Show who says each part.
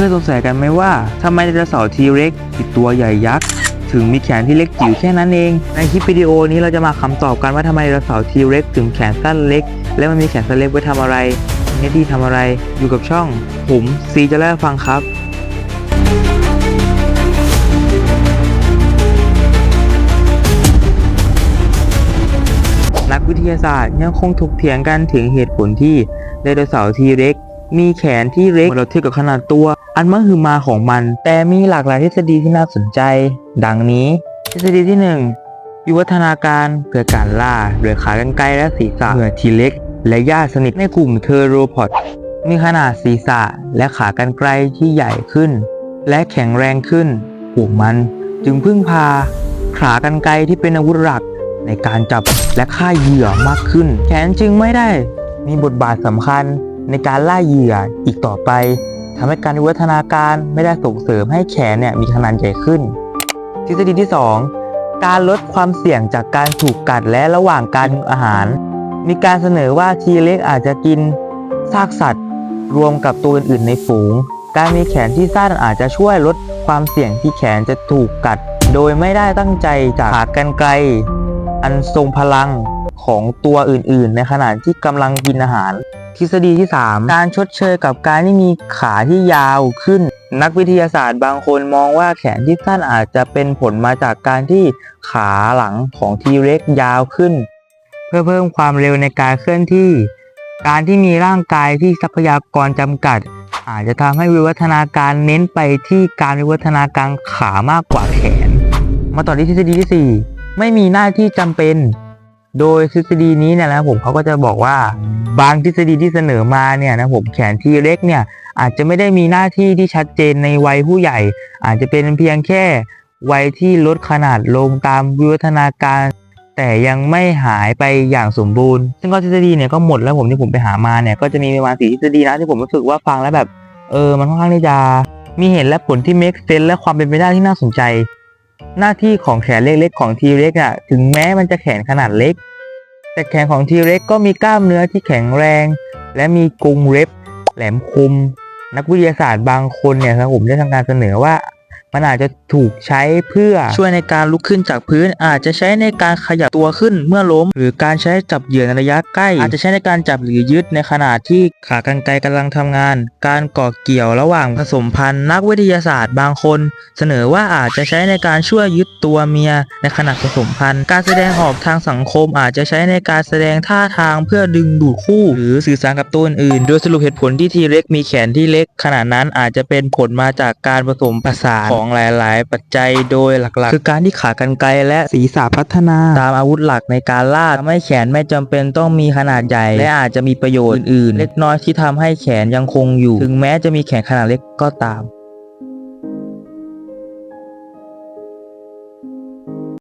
Speaker 1: เคยสงสัยกันไหมว่าทำไมไดโนเสาร์ทีเร็กที่ตัวใหญ่ยักษ์ถึงมีแขนที่เล็กจิ๋วแค่นั้นเอง ในคลิปวิดีโอนี้เราจะมาคำตอบกันว่าทำไมไดโนเสาร์ทีเร็กถึงแขนสั้นเล็ก และมันมีแขนสั้นเล็กไว้ทำอะไรมีหน้าที่ทำอะไรอยู่กับช่อง ผมซีจะเล่าฟังครับนักวิทยาศาสตร์ยังคงถกเถียงกันถึงเหตุผลที่ไดโนเสาร์ทีเร็กมีแขนที่เล็กเมื่อเราเทียบกับขนาดตัว อันมหึมาของมัน แต่มีหลากหลายทฤษฎีที่น่าสนใจ ดังนี้ ทฤษฎีที่ 1 วิวัฒนาการเพื่อการล่าโดยขากรรไกรและศีรษะเหมือนทีเล็ก และญาติสนิทในกลุ่มเทอโรพอดมีขนาดศีรษะและขากรรไกรที่ใหญ่ขึ้น และแข็งแรงขึ้นพวกมัน จึงพึ่งพา ขากรรไกรที่เป็นอาวุธหลักในการจับและฆ่าเหยื่อมากขึ้น แขนจึงไม่ได้มีบทบาทสำคัญในการล่าเหยื่ออีกต่อไป ทำให้การวิวัฒนาการไม่ได้ส่งเสริมให้แขนเนี่ยมีขนาดใหญ่ขึ้น ทฤษฎีที่ 2 การลดความเสี่ยงจากการถูกกัดและระหว่างการอาหาร มีการเสนอว่าทีเล็กอาจจะกินซากสัตว์ รวมกับตัวอื่นๆในฝูง การมีแขนที่สั้นอาจจะช่วยลดความเสี่ยงที่แขนจะถูกกัด โดยไม่ได้ตั้งใจจากขากรรไกรอันทรงพลังของตัวอื่นๆ ในขณะที่กำลังกินอาหาร ทฤษฎีที่ 3 การชดเชยกับการที่มีขาที่ยาวขึ้น นักวิทยาศาสตร์บางคนมองว่าแขนที่สั้นอาจจะเป็นผลมาจากการที่ขาหลังของทีเร็กยาวขึ้น เพื่อเพิ่มความเร็วในการเคลื่อนที่ การที่มีร่างกายที่ทรัพยากรจำกัด อาจจะทำให้วิวัฒนาการเน้นไปที่การวิวัฒนาการขามากกว่าแขน มาต่อที่ทฤษฎีที่ 4 ไม่มีหน้าที่จำเป็น โดยทฤษฎีนี้เนี่ยนะผมเขาก็จะบอกว่าบางทฤษฎีที่เสนอมาเนี่ยนะผมแขนที่เล็กเนี่ยอาจจะไม่ได้มีหน้าที่ที่ชัดเจนในวัยผู้ใหญ่ อาจจะเป็นเพียงแค่วัยที่ลดขนาดลงตามวิวัฒนาการ แต่ยังไม่หายไปอย่างสมบูรณ์ ซึ่งก็ทฤษฎีเนี่ยก็หมดแล้วผมที่ผมไปหามาเนี่ยก็จะมีประมาณสี่ทฤษฎีนะที่ผมรู้สึกว่าฟังแล้วแบบเออมันค่อนข้างที่จะมีเหตุและผลที่ make sense และความเป็นไปได้ที่น่าสนใจ หน้าที่ของแขนเล็กๆของทีเร็กอะถึงแม้มันจะแขนขนาดเล็ก แต่แขนของทีเร็กก็มีกล้ามเนื้อที่แข็งแรง และมีกรงเร็บแหลมคม นักวิทยาศาสตร์บางคนเนี่ยครับผมได้ทำการเสนอว่า มันอาจจะถูกใช้เพื่อช่วยในการลุกขึ้นจากพื้น อาจจะใช้ในการขยับตัวขึ้นเมื่อล้ม หรือการใช้จับเหยื่อในระยะใกล้ อาจจะใช้ในการจับหรือยึดในขณะที่ขากรรไกรกำลังทำงาน การก่อเกี่ยวระหว่างผสมพันธุ์นักวิทยาศาสตร์บางคน เสนอว่าอาจจะใช้ในการช่วยยึดตัวเมียในขณะผสมพันธุ์ การแสดงออกทางสังคมอาจจะใช้ในการแสดงท่าทางเพื่อดึงดูดคู่ หรือสื่อสารกับตัวอื่นโดยสรุปเหตุผลที่ทีเล็กมีแขนที่เล็กขนาดนั้นอาจจะเป็นผลมาจากการผสมผสานของหลาย ๆ ปัจจัยโดยหลัก ๆ คือการที่ขากรรไกรและศีรษะพัฒนา ตามอาวุธหลักในการล่าทำให้แขนไม่จำเป็นต้องมีขนาดใหญ่ และอาจจะมีประโยชน์อื่น ๆ เล็กน้อยที่ทำให้แขนยังคงอยู่ ถึงแม้จะมีแขนขนาดเล็กก็ตาม